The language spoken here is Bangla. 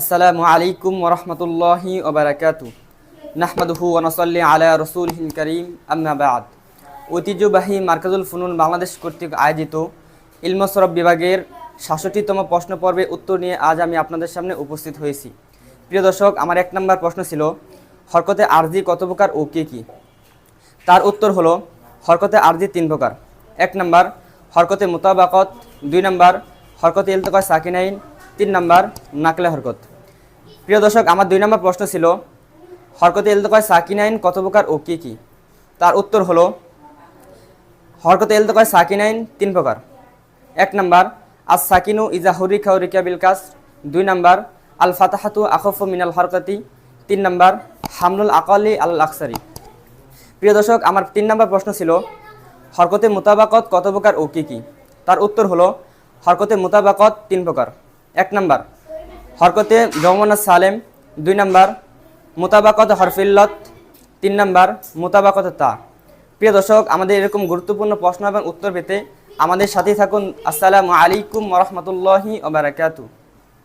আসসালামু আলাইকুম ওরহমতুল্লাহি ওবরাকাতু নাহমাদুহু ওনসল্লি আলা রসুলহিল করিম। আম্মা বাদ। ঐতিহ্যবাহী মার্কাজুল ফুনুন বাংলাদেশ কর্তৃক আয়োজিত ইলমসরব বিভাগের সাতষট্টিতম প্রশ্ন পর্বে উত্তর নিয়ে আজ আমি আপনাদের সামনে উপস্থিত হয়েছি। প্রিয় দর্শক, আমার এক নম্বর প্রশ্ন ছিল, হরকতে আরজি কত প্রকার ও কে কী? তার উত্তর হলো, হরকতে আরজি তিন প্রকার। এক নম্বর, হরকতে মোতাবাকত। দুই নম্বর, হরকতে ইলতকা সাকিনাইন। তিন নম্বর, নাকলে হরকত। প্রিয় দর্শক, আমার দুই নম্বর প্রশ্ন ছিল, হরকতে ইলতকা সাকিনাইন, কত প্রকার ও কী কী? তার উত্তর হলো, হরকতে ইলতকা সাকিনাইন, তিন প্রকার। এক নম্বর আস সাকিনু ইজা হরিকা হরিকা বিলকাস দুই নম্বর আল ফাতাহাতু আখফু মিনাল হরকতি। তিন নম্বর, হামলুল আকালি আল আকসারি। প্রিয় দর্শক, আমার তিন নম্বর প্রশ্ন ছিল, হরকতে মোতাবাকত কত প্রকার ও কী কী? তার উত্তর হলো, হরকতে মোতাবাকত তিন প্রকার। এক নম্বর। হরকতে জমনা সালেম, দুই নম্বর, মোতাবাকত হরফিল্লত, তিন নম্বর, মোতাবাকত তা। প্রিয় দর্শক, আমাদের এরকম গুরুত্বপূর্ণ প্রশ্ন এবং উত্তর পেতে আমাদের সাথেই থাকুন। আসসালামু আলাইকুম রহমতুল্লাহি ওবরাকাতু